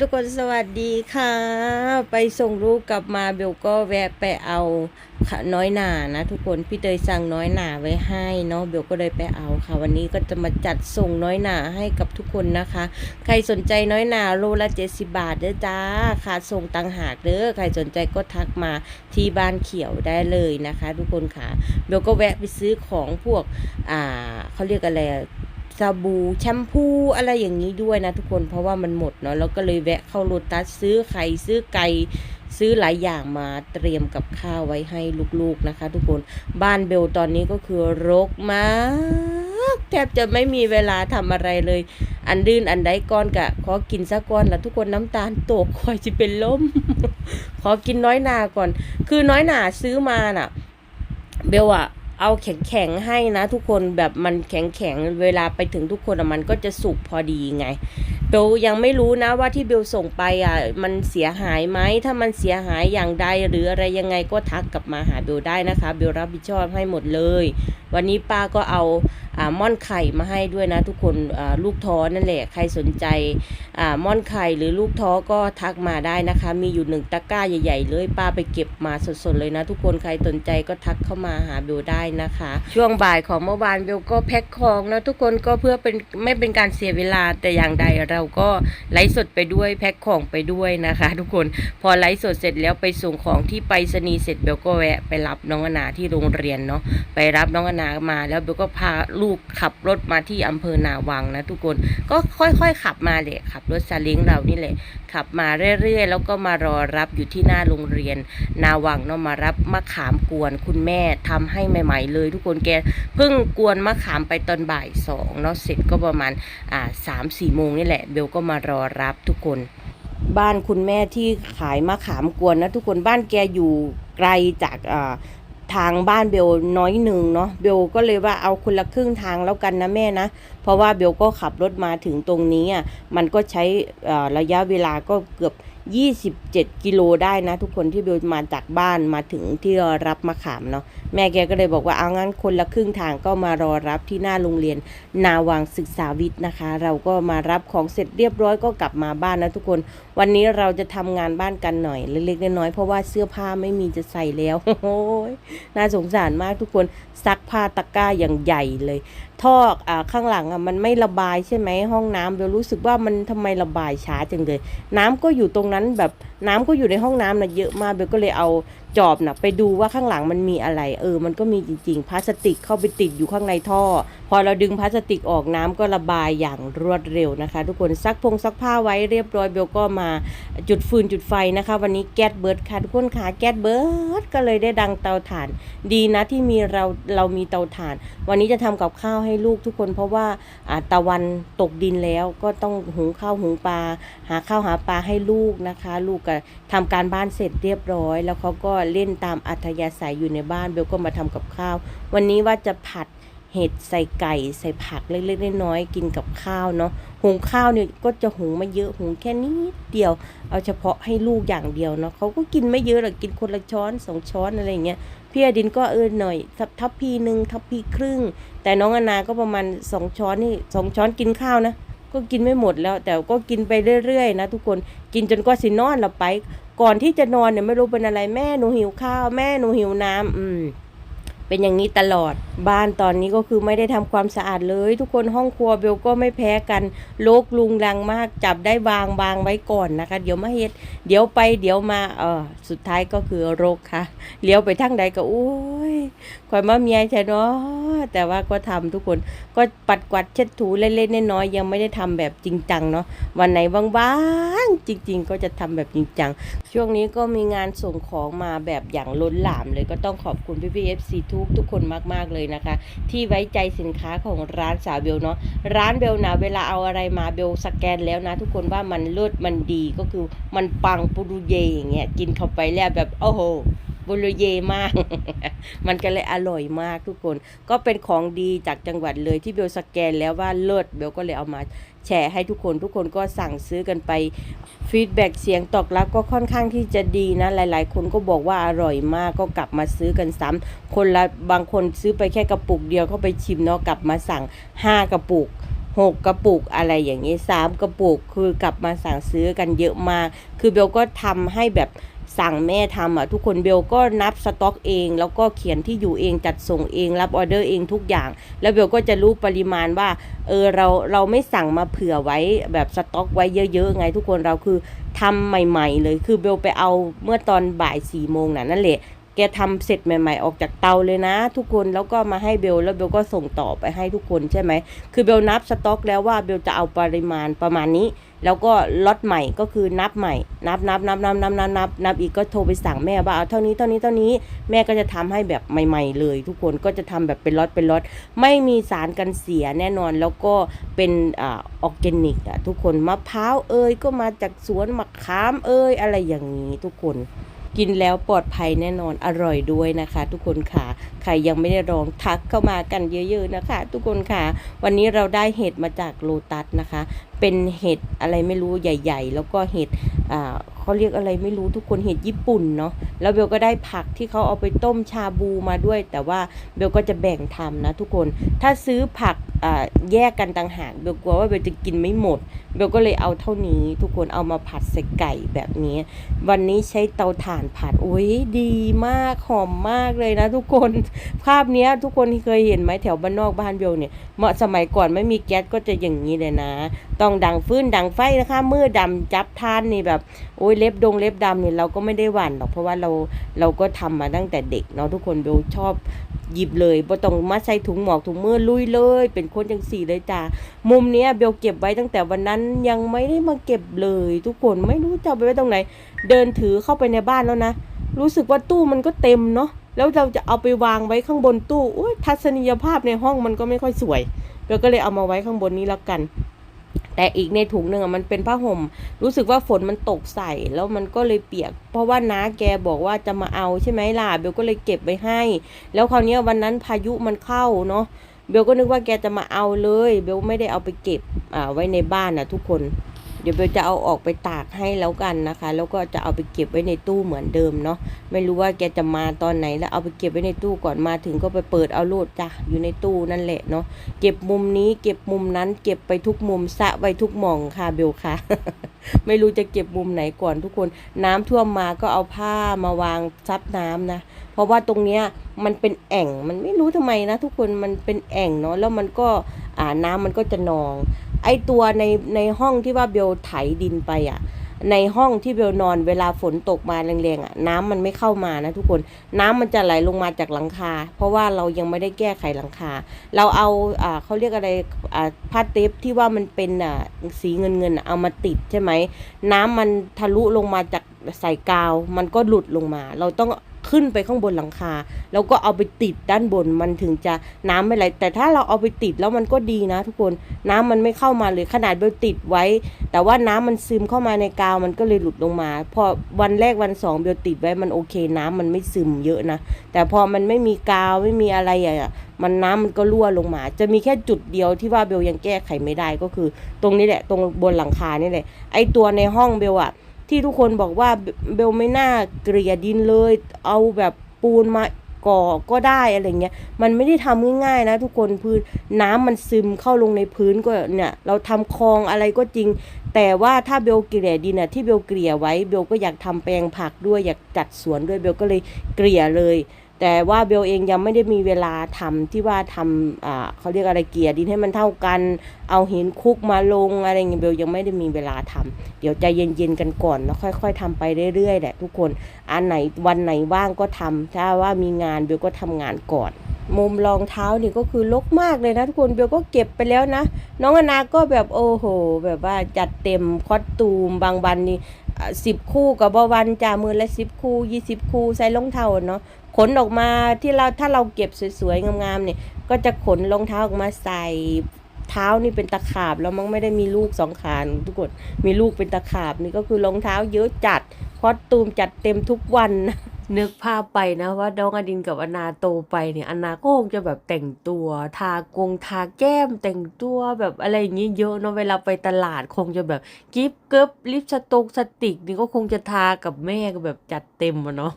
ทุกคนสวัสดีค่ะ ไปส่งลูกกลับมาเบลก็แวะไปเอาน้อยหนานะทุกคนพี่เตยสั่งน้อยหนาไว้ให้เนาะเบลก็เลยไปเอาค่ะ วันนี้ก็จะมาจัดส่งน้อยหนาให้กับทุกคนนะคะ ใครสนใจน้อยหนาโลละ70บาทเด้อจ้าค่ะส่งตังหากเด้อใครสนใจก็ทักมาที่บ้านเขียวได้เลยนะคะ ทุกคนค่ะเบลก็แวะไปซื้อของพวกอ่าเขาเรียกอะไร สบู่แชมพูอะไรอย่างนี้ด้วยนะทุกคนเพราะว่ามันหมดเนาะแล้วก็เลยแวะเข้าโรตัสซื้อไข่ซื้อไก่ซื้อหลายอย่างมาเตรียมกับข้าวไว้ให้ลูกๆนะคะ ทุกคนบ้านเบลตอนนี้ก็คือรกมากแทบจะไม่มีเวลาทำอะไรเลย อันดื้นอันใดก้อนกะขอกินสักก้อนละทุกคนน้ำตาลตกคอยจะเป็นลม ขอกินน้อยหนาก่อน คือน้อยหนาซื้อมาน่ะ เบลอะ เอาแข็งๆให้นะทุกคนแบบมันแข็งๆเวลาไปถึงทุกคนมันก็จะสุกพอดีไงเบลยังไม่รู้นะว่าที่เบลส่งไปอะมันเสียหายไหมถ้ามันเสียหายอย่างใดหรืออะไรยังไงก็ทักกลับมาหาเบลได้นะคะ เบลรับผิดชอบให้หมดเลย วันนี้ป้าก็เอาม่อนไข่มาให้ด้วยนะทุกคนลูกท้อนั่นแหละใครสนใจม่อนไข่หรือลูกท้อก็ทักมาได้นะคะ มีอยู่หนึ่งตะกร้าใหญ่ ๆ เลยป้าไปเก็บมาสดๆเลยนะ ทุกคนใครสนใจก็ทักเข้ามาหาเบลได้นะคะ ช่วงบ่ายของเมื่อวานเบลก็แพ็คของนะทุกคนก็เพื่อเป็นไม่เป็นการเสียเวลาแต่อย่างใดเราก็ไลฟ์สดไปด้วยแพ็คของไปด้วยนะคะ ทุกคนพอไลฟ์สดเสร็จแล้วไปส่งของที่ไปรษณีเสร็จเบลก็แวะไปรับน้องอนาที่โรงเรียนเนาะไปรับน้องอนามาแล้วเบลก็พาลูกขับรถมาที่อำเภอนาวังนะทุกคนก็ค่อยๆ ขับมาเลยขับรถซาเล้งเรานี่แหละขับมาเรื่อยๆ แล้วก็มารอรับอยู่ที่หน้าโรงเรียน นาวังเนาะมารับมะขามกวนคุณแม่ทำให้ใหม่ ๆ เลย ทุกคนแกเพิ่งกวนมะขามไปตอนบ่ายสองเนาะเสร็จก็ประมาณอ่าสามสี่โมงนี่แหละเบลก็มารอรับทุกคน บ้านคุณแม่ที่ขายมะขามกวนนะทุกคนบ้านแกอยู่ไกลจากอ่า ทางบ้านเบลน้อยหนึ่งเนาะเบลก็เลยว่าเอาคนละครึ่งทางแล้วกันนะแม่นะ เพราะว่าเบลก็ขับรถมาถึงตรงนี้อะมันก็ใช้ระยะเวลาก็เกือบ27 กิโลได้นะ ทุกคนที่เบลมาจากบ้านมาถึงที่รับมะขามเนาะแม่แกก็เลยบอกว่าเอางั้นคนละครึ่งทางก็มารอรับที่หน้าโรงเรียน นาวังศึกษาวิทย์นะคะ เราก็มารับของเสร็จเรียบร้อยก็กลับมาบ้านนะทุกคนวันนี้เราจะทำงานบ้านกันหน่อยเล็กๆน้อยๆเพราะว่าเสื้อผ้าไม่มีจะใส่แล้วโอ้ยน่าสงสารมากทุกคนซักผ้าตะกร้าอย่างใหญ่เลยท่ออ่าข้างหลังอะมันไม่ระบายใช่ไหมห้องน้ำเบลรู้สึกว่ามันทำไมระบายช้าจังเลย น้ำก็อยู่ตรงนั้นแบบน้ำก็อยู่ในห้องน้ำนะเยอะมากเบลก็เลยเอา จอบนะไปดูว่าข้างหลังมันมีอะไร เออ มันก็มีจริงๆพลาสติกเข้าไปติดอยู่ข้างในท่อ พอเราดึงพลาสติกออกน้ำก็ระบายอย่างรวดเร็วนะคะ ทุกคนซักพงซักผ้าไว้เรียบร้อยเบลก็มาจุดฟืนจุดไฟนะคะ วันนี้แก๊สเบิร์ดค่ะทุกคนค่ะแก๊สเบิร์ดก็เลยได้ดังเตาถ่าน ดีนะที่มีเราเรามีเตาถ่าน วันนี้จะทำกับข้าวให้ลูกทุกคนเพราะว่าอ่าตะวันตกดินแล้วก็ต้องหุงข้าวหุงปลาหาข้าวหาปลาให้ลูกนะคะ ลูกก็ทำการบ้านเสร็จเรียบร้อย แล้วเขาก็เล่นตามอัธยาศัยอยู่ในบ้านเบลก็มาทำกับข้าว วันนี้ว่าจะผัดเห็ดใส่ไก่ใส่ผักเล็กๆน้อยๆกินกับข้าวเนาะหุงข้าวเนี่ยก็จะหุงไม่เยอะหุงแค่นิดเดียว เอาเฉพาะให้ลูกอย่างเดียวเนาะเขาก็กินไม่เยอะหรอกกินคนละช้อนสองช้อนอะไรเงี้ยพี่อดินก็เออหน่อยทัพทัพพีหนึ่งทัพพีครึ่ง แต่น้องอนาก็ประมาณสองช้อนนี่สองช้อนกินข้าวนะก็กินไม่หมดแล้ว แต่ก็กินไปเรื่อยๆนะทุกคนกินจนก็สินอนหลับไปก่อนที่จะนอนเนี่ยไม่รู้เป็นอะไรแม่หนูหิวข้าว แม่หนูหิวน้ำอืม เป็นอย่างนี้ตลอด บ้านตอนนี้ก็คือไม่ได้ทำความสะอาดเลย ทุกคนห้องครัวเบลก็ไม่แพ้กันโลกลุงรังมากจับได้วางวางไว้ก่อนนะคะ เดี๋ยวมาเฮ็ดเดี๋ยวไปเดี๋ยวมาเออสุดท้ายก็คือโรคค่ะเลี้ยวไปทางใดก็โอ้ยคอยมาเมียใช่เนาะแต่ว่าก็ทำทุกคนก็ปัดกวาดเช็ดถูเล็กๆน้อยๆยังไม่ได้ทำแบบจริงจังเนาะวันไหนว่างๆจริง ๆ ก็จะทำแบบจริงจังช่วงนี้ก็มีงานส่งของมาแบบอย่างล้นหลามเลยก็ต้องขอบคุณพี่พีเอฟซีทุกทุกคนมากๆเลยนะคะ ที่ไว้ใจสินค้าของร้านสาวเบลเนาะร้านเบลนะเวลาเอาอะไรมาเบลสแกนแล้วนะ ทุกคนว่ามันเลิศมันดีก็คือมันปังปุรุเยอย่างเงี้ยกินเข้าไปแล้วแบบโอ้โหบุรุเยมาก มันก็เลยอร่อยมากทุกคน ก็เป็นของดีจากจังหวัดเลยที่เบลสแกนแล้วว่าเลิศเบลก็เลยเอามา แชร์ให้ทุกคนทุกคนก็สั่งซื้อกันไปฟีดแบ็กเสียงตอบรับก็ค่อนข้างที่จะดีนะ หลายๆ คนก็บอกว่าอร่อยมากก็กลับมาซื้อกันซ้ำคนละบางคนซื้อไปแค่กระปุกเดียวเข้าไปชิมเนาะกลับมาสั่ง 5 กระปุกหกกระปุกอะไรอย่างนี้สามกระปุกคือกลับมาสั่งซื้อกันเยอะมาก คือเบลก็ทำให้แบบ สั่งแม่ทำอะทุกคนเบลก็นับสต็อกเอง แล้วก็เขียนที่อยู่เองจัดส่งเอง รับออเดอร์เองทุกอย่าง แล้วเบลก็จะรู้ปริมาณว่าเออเราเราไม่สั่งมาเผื่อไว้แบบสต็อกไว้เยอะๆไงทุกคนเราคือทำใหม่ ๆ เลยคือเบลไปเอาเมื่อตอนบ่ายสี่โมงน่ะนั่นแหละแกทำเสร็จใหม่ๆ ออกจากเตาเลยนะ ทุกคนแล้วก็มาให้เบลแล้วเบลก็ส่งต่อไปให้ทุกคนใช่ไหมคือเบลนับสต็อกแล้วว่าเบลจะเอาปริมาณประมาณนี้ แล้วก็ล็อตใหม่ก็คือนับใหม่ นับนับนับนับนับนับนับนับอีกก็โทรไปสั่งแม่ว่าเอาเท่านี้เท่านี้เท่านี้แม่ก็จะทำให้แบบใหม่ ๆ เลย ทุกคนก็จะทำแบบเป็นล็อตเป็นล็อตไม่มีสารกันเสียแน่นอนแล้วก็เป็นอ่าออร์แกนิกอะทุกคนมะพร้าวเอ้ยก็มาจากสวนมะขามเอ้ยอะไรอย่างนี้ทุกคน กินแล้วปลอดภัยแน่นอนอร่อยด้วยนะคะ ทุกคนค่ะใครยังไม่ได้ลองทักเข้ามากันเยอะๆนะคะ ทุกคนค่ะวันนี้เราได้เห็ดมาจากโลตัสนะคะ เป็นเห็ดอะไรไม่รู้ใหญ่ ๆ แล้วก็เห็ดอ่าเขาเรียกอะไรไม่รู้ทุกคนเห็ดญี่ปุ่นเนาะแล้วเบลก็ได้ผักที่เขาเอาไปต้มชาบูมาด้วย แต่ว่าเบลก็จะแบ่งทำนะทุกคนถ้าซื้อผัก แยกกันต่างหากเบลกลัวว่าเบลจะกินไม่หมด เบลก็เลยเอาเท่านี้ทุกคนเอามาผัดใส่ไก่แบบนี้ วันนี้ใช้เตาถ่านผัดโอ้ยดีมากหอมมากเลยนะทุกคนภาพนี้ทุกคนเคยเห็นไหมแถวบ้านนอกบ้านเบลเนี่ยเมื่อสมัยก่อนไม่มีแก๊สก็จะอย่างนี้เลยนะ ต้องดังฟื้นดังไฟนะคะมือดำจับทานนี่แบบโอ้ยเล็บดงเล็บดำเนี่ยเราก็ไม่ได้หวั่นหรอกเพราะว่าเราเราก็ทำมาตั้งแต่เด็กเนาะทุกคนเบลชอบหยิบเลยบ่ต้องมาใส่ถุงหมอกถุงมือลุยเลยเป็นคนจังสี่เลยจ้ามุมเนี้ยเบลเก็บไว้ตั้งแต่วันนั้นยังไม่ได้มาเก็บเลย ทุกคนไม่รู้จะไปไว้ตรงไหน เดินถือเข้าไปในบ้านแล้วนะ รู้สึกว่าตู้มันก็เต็มเนาะแล้วเราจะเอาไปวางไว้ข้างบนตู้อุ้ยทัศนียภาพในห้องมันก็ไม่ค่อยสวยเบลก็เลยเอามาไว้ข้างบนนี้แล้วกันแต่อีกในถุงหนึ่งอะมันเป็นผ้าห่ม รู้สึกว่าฝนมันตกใส่แล้วมันก็เลยเปียก เพราะว่าน้าแกบอกว่าจะมาเอาใช่ไหมล่ะเบลก็เลยเก็บไว้ให้ แล้วคราวนี้วันนั้นพายุมันเข้าเนาะ เบลก็นึกว่าแกจะมาเอาเลย เบลไม่ได้เอาไปเก็บอ่าไว้ในบ้านนะทุกคน เดี๋ยวเบลจะเอาออกไปตากให้แล้วกันนะคะ แล้วก็จะเอาไปเก็บไว้ในตู้เหมือนเดิมเนาะไม่รู้ว่าแกจะมาตอนไหนแล้วเอาไปเก็บไว้ในตู้ก่อนมาถึงก็ไปเปิดเอาโลดจ้ะอยู่ในตู้นั่นแหละเนาะเก็บมุมนี้เก็บมุมนั้น เก็บไปทุกมุมสะไว้ทุกหม่องค่ะเบลค่ะ ไม่รู้จะเก็บมุมไหนก่อนทุกคน น้ำท่วมมาก็เอาผ้ามาวางซับน้ำนะ เพราะว่าตรงเนี้ยมันเป็นแอ่งมันไม่รู้ทำไมนะ ทุกคนมันเป็นแอ่งเนาะแล้วมันก็อ่าน้ำมันก็จะนอง ไอตัวในในห้องที่ว่าเบลไถดินไปอะในห้องที่เบลนอนเวลาฝนตกมาแรงๆอะน้ำมันไม่เข้ามานะทุกคนน้ำมันจะไหลลงมาจากหลังคา เพราะว่าเรายังไม่ได้แก้ไขหลังคา เราเอาอ่าเขาเรียกอะไรอ่าผ้าเทปที่ว่ามันเป็นอ่าสีเงินเงินๆเอามาติดใช่ไหมน้ำมันทะลุลงมาจากใส่กาว มันก็หลุดลงมา เราต้อง ขึ้นไปข้างบนหลังคา แล้วก็เอาไปติดด้านบนมันถึงจะน้ำไม่ไหลแต่ถ้าเราเอาไปติดแล้วมันก็ดีนะ ทุกคนน้ำมันไม่เข้ามาเลยขนาดเบลติดไว้ แต่ว่าน้ำมันซึมเข้ามาในกาวมันก็เลยหลุดลงมา พอวันแรกวันสองเบลติดไว้มันโอเค น้ำมันไม่ซึมเยอะนะ แต่พอมันไม่มีกาวไม่มีอะไรอะมันน้ำมันก็รั่วลงมา จะมีแค่จุดเดียวที่ว่าเบลยังแก้ไขไม่ได้ก็คือ ตรงนี้แหละ ตรงบนหลังคานี่แหละไอตัวในห้องเบลอะ ที่ทุกคนบอกว่าเบลไม่น่าเกลี่ยดินเลย เอาแบบปูนมาก่อก็ได้อะไรเงี้ย มันไม่ได้ทำง่ายๆนะ ทุกคนพื้นน้ำมันซึมเข้าลงในพื้นก็เนี่ยเราทำคลองอะไรก็จริง แต่ว่าถ้าเบลเกลี่ยดินน่ะที่เบลเกลี่ยไว้เบลก็อยากทำแปลงผักด้วยอยากจัดสวนด้วยเบลก็เลยเกลี่ยเลย แต่ว่าเบลเองยังไม่ได้มีเวลาทำที่ว่าทำอ่าเขาเรียกอะไรเกลี่ยดินให้มันเท่ากัน เอาหินคุกมาลงอะไรอย่างเงี้ยเบลยังไม่ได้มีเวลาทำเดี๋ยวใจเย็นๆกันก่อนแล้วค่อยๆทำไปเรื่อยๆแหละทุกคนอันไหนวันไหนว่างก็ทำถ้าว่ามีงานเบลก็ทำงานก่อน มุมรองเท้านี่ก็คือลกมากเลยนะทุกคนเบลก็เก็บไปแล้วนะ น้องอนาก็แบบโอ้โห แบบว่าจัดเต็มคอสตูมบางวันนี่สิบคู่กับบวันจ่ามือละสิบคู่ยี่สิบคู่ใส่รองเท้าเนาะ ขนออกมาที่เราถ้าเราเก็บสวยๆ งามๆเนี่ย ก็จะขนรองเท้าออกมาใส่เท้านี่เป็นตะขาบแล้วมั้งไม่ได้มีลูกสองขาทุกคนมีลูกเป็นตะขาบนี่ก็คือรองเท้าเยอะจัดคอสตูมจัดเต็มทุกวันนะ นึกภาพไปนะว่าน้องอดินกับอนาโตไปเนี่ยอนาก็คงจะแบบแต่งตัว ทากงทาแก้มแต่งตัวแบบอะไรอย่างงี้เยอะเนาะเวลาไปตลาดคงจะแบบกิฟเกิบลิปสตงสติกนี่ก็คงจะทากับแม่ก็แบบจัดเต็มอะเนาะ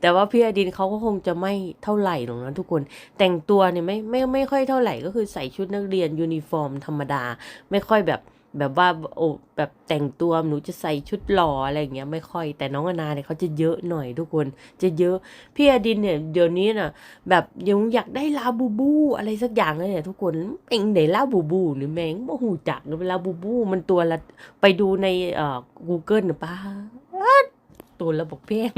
แต่ว่าพี่อดินเขาก็คงจะไม่เท่าไหร่หรอกนะทุกคนแต่งตัวเนี่ยไม่ไม่ไม่ค่อยเท่าไหร่ก็คือใส่ชุดนักเรียนยูนิฟอร์มธรรมดา ไม่ค่อยแบบ แบบว่าโอ้แบบแต่งตัวหนูจะใส่ชุดหล่ออะไรอย่างเงี้ยไม่ค่อย แต่น้องอนาเนี่ยเขาจะเยอะหน่อยทุกคนจะเยอะ พี่อดินเนี่ยเดี๋ยวนี้น่ะ แบบยังอยากได้ลาบูบู อะไรสักอย่างเลยเนี่ยทุกคนเองไหนลาบูบูหรือแม่งบ่หูจักเลยลาบูบู มันตัวละไปดูในเอ่อ Google น่ะป้า ดตัวละบอกเพียง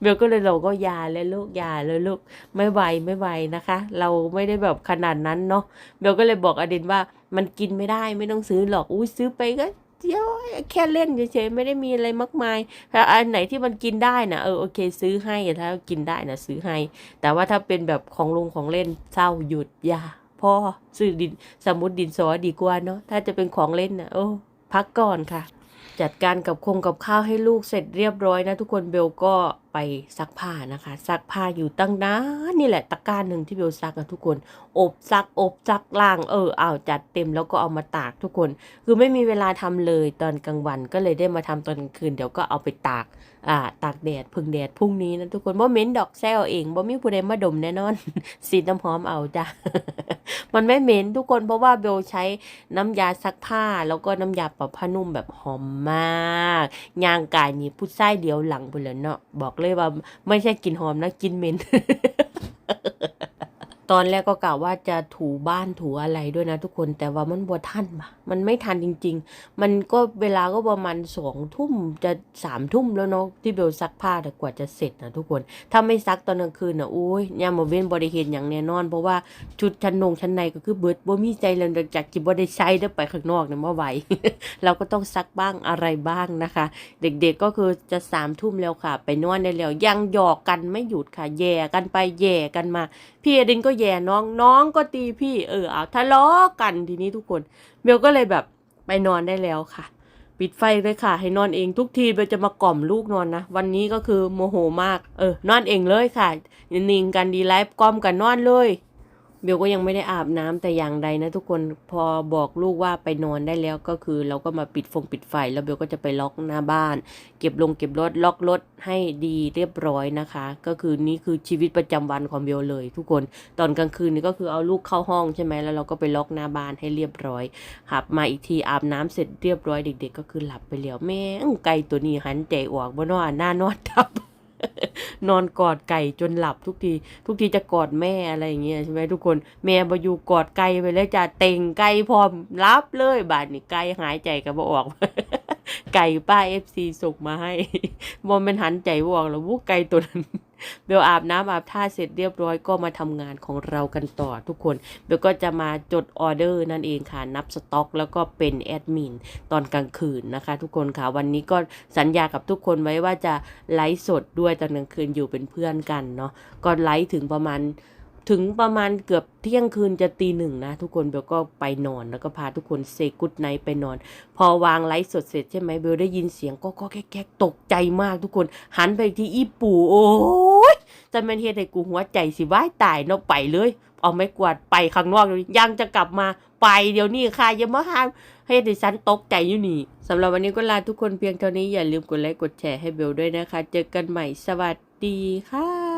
เบลก็เลยเราก็ยาเลยลูกยาเลยลูกไม่ไหวไม่ไหวนะคะ เราไม่ได้แบบขนาดนั้นเนาะเบลก็เลยบอกอดินว่ามันกินไม่ได้ไม่ต้องซื้อหรอกอุ้ยซื้อไปก็เดียวแค่เล่นเฉยๆไม่ได้มีอะไรมากมายถ้าอันไหนที่มันกินได้นะเออโอเค ซื้อให้ถ้ากินได้นะซื้อให้ แต่ว่าถ้าเป็นแบบของลงของเล่นเศร้าหยุดอย่าพ่อซื้อดินสมุดดินสอดีกว่าเนาะถ้าจะเป็นของเล่นนะโอ้พักก่อนค่ะ จัดการกับคงกับข้าวให้ลูกเสร็จเรียบร้อยนะทุกคนเบลก็ ไปซักผ้านะคะซักผ้าอยู่ตั้งนานนี่แหละตะกร้ารหนึ่งที่เบลซักอะทุกคน อบซักอบซักล่างเออเอาจัดเต็มแล้วก็เอามาตากทุกคน คือไม่มีเวลาทำเลยตอนกลางวันก็เลยได้มาทำตอนกลางคืนเดี๋ยวก็เอาไปตากอ่าตากแดดพึ่งแดดพรุ่งนี้นะทุกคนบ่เม็นดอกแซวเองบ่มีผู้ใดมาดมแน่นอนสีน้ำหอมเอาจ้ะมันไม่เหม็นทุกคนเพราะว่าเบลใช้น้ำยาซักผ้าแล้วก็น้ำยาปรับผ้านุ่มแบบหอมมากยางกายนี่พุดไส้เดียวหลังไปเลยเนาะบอกเลยว่า ไม่ใช่กลิ่นหอมนะกลิ่นเหม็น ตอนแรกก็กะว่าจะถูบ้านถูอะไรด้วยนะทุกคนแต่ว่ามันบัวทันปะมันไม่ทันจริง ๆ มันก็เวลาก็ประมาณสองทุ่มจะสามทุ่มแล้วเนาะที่เบลซักผ้าแต่กว่าจะเสร็จนะทุกคน ถ้าไม่ซักตอนกลางคืนนะอุ้ยยามมาเว้นบริเห็นอย่างแน่นอน เพราะว่าชุดชั้นนงชั้นในก็คือเบิดบ่มีใจเลยจากจิบ่ได้ใช้ได้ไปข้างนอกเนี่ยเมาไหวเราก็ต้องซักบ้างอะไรบ้างนะคะ เด็กๆก็คือจะสามทุ่มแล้วค่ะ ไปนอนได้แล้วยังหยอกกันไม่หยุดค่ะแย่กันไปแย่กันมาพี่อดินก็แย่น้องน้องก็ตีพี่ เออเอาทะเลาะกันทีนี้ทุกคนเบลก็เลยแบบไปนอนได้แล้วค่ะ ปิดไฟเลยค่ะ ให้นอนเองทุกทีเบลจะมากล่อมลูกนอนนะวันนี้ก็คือโมโหมาก เออ นอนเองเลยค่ะนิ่งกันดีไลฟ์กล่อมกันนอนเลย เบลก็ยังไม่ได้อาบน้ำแต่อย่างใดนะทุกคนพอบอกลูกว่าไปนอนได้แล้วก็คือ เราก็มาปิดฟงปิดไฟแล้วเบลก็จะไปล็อกหน้าบ้าน เก็บลงเก็บรถล็อกรถให้ดีเรียบร้อยนะคะ ก็คือนี่คือชีวิตประจำวันของเบลเลย ทุกคนตอนกลางคืนนี่ก็คือเอาลูกเข้าห้องใช่ไหมแล้วเราก็ไปล็อกหน้าบ้านให้เรียบร้อยหับมาอีกทีอาบน้ำเสร็จเรียบร้อยเด็ก ๆ ก็คือหลับไปแล้วแม่งไก่ตัวนี้หันใจออกบ่นอนหน้านอนทับ นอนกอดไก่จนหลับทุกที ทุกทีจะกอดแม่อะไรอย่างเงี้ยใช่ไหมทุกคนแม่บอยู่กอดไก่ไปเลยจะเต่งไก่พร้อมรับเลยบาดนี่ไก่หายใจกับ่ออก ไก่ป้าเอฟซีส่งมาให้บอมเป็นหันใจบอกแล้ววุ้ไก่ตัวนั้น เบลอาบน้ำอาบท่าเสร็จเรียบร้อยก็มาทำงานของเรากันต่อทุกคนเบลก็จะมาจดออเดอร์นั่นเองค่ะนับสต็อก แล้วก็เป็นแอดมินตอนกลางคืนนะคะ ทุกคนค่ะวันนี้ก็สัญญากับทุกคนไว้ว่าจะไลฟ์สดด้วยตอนกลางคืนอยู่เป็นเพื่อนกันเนาะก็ไลฟ์ถึงประมาณ ถึงประมาณเกือบเที่ยงคืนจะตีหนึ่งนะ ทุกคนเบลก็ไปนอนแล้วก็พาทุกคนเซกุดไนไปนอน พอวางไลฟ์สดเสร็จใช่ไหมเบลได้ยินเสียงก็ก็แก๊กแก๊กตกใจมากทุกคน หันไปที่อีปู่โอ้ยจะเป็นเฮ็ดให้กูหัวใจสิว่ายตายเนาะไปเลย เอาไม้กวาดไปข้างนอกเลยยังจะกลับมาไปเดี๋ยวนี้ค่ะอย่ามาห้ามให้ดิฉันตกใจอยู่นี่สำหรับวันนี้ก็ลาทุกคนเพียงเท่านี้อย่าลืมกดไลค์กดแชร์ให้เบลด้วยนะคะ เจอกันใหม่สวัสดีค่ะ